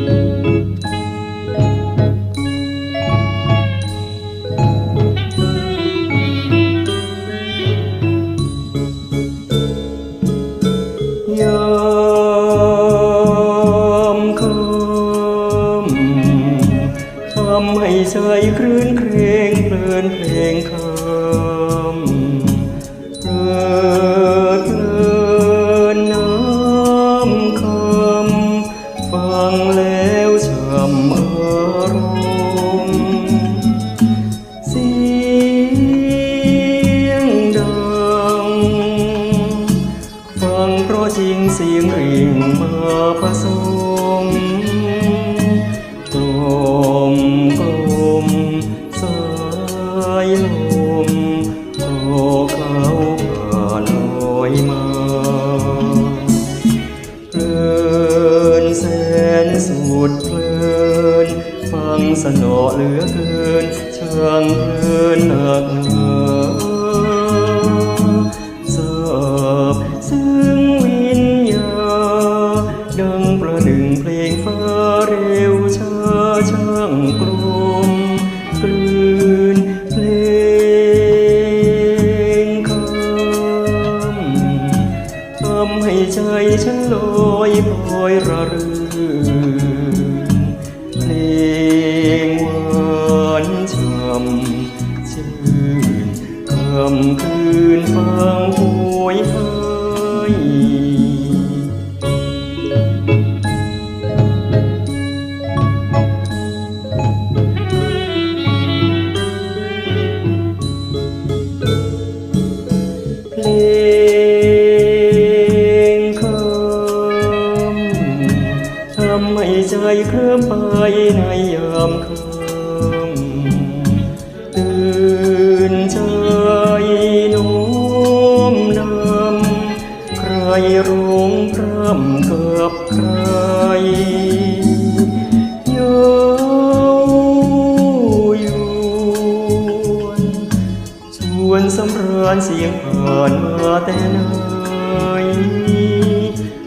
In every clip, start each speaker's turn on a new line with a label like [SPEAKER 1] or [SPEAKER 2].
[SPEAKER 1] ยามค่ำทำให้ใจคลื่นเครงเพลินเพลงคำ ริงเสียงริ่งมาผสมกลมกลมสายลมโปรเขาผ่านลอยมาเพลินแสนสุดเพลินฟังสนอเหลือเกินช่างเพลินหนักหนา ดังประหนึ่งเพลงฟ้าเร็วช้าช่างกลมกลืนเพลงคำทำให้ใจฉันลอยพลอยระรื่นเพลงหวานช่ำชื่นคำคืนฟัง เพลงคำทำให้ใจเคลิ้มไปในยามค่ำตื่นใจโน้มนำใครร้องพร่ำกับใคร สำราญเสียงผ่านมาแต่ไหน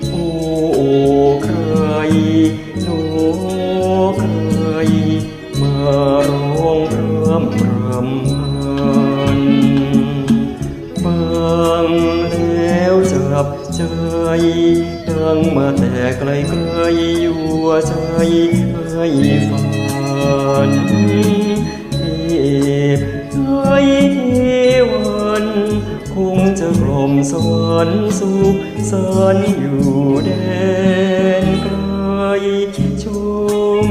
[SPEAKER 1] โอ้ใครโนใครมาร้องพร่ำรำพันฟังแล้วจับใจดังมาแต่ไกลไกลอยู่ใจให้ฝัน กล่อมสวรรค์สุขสันอยู่แดนไกลชม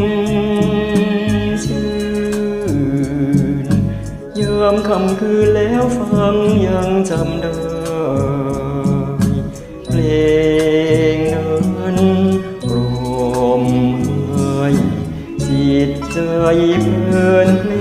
[SPEAKER 1] ชื่นยามคำคืนแล้วฟังยังจำได้เพลงนั้นกลมให้จิตใจเพลิน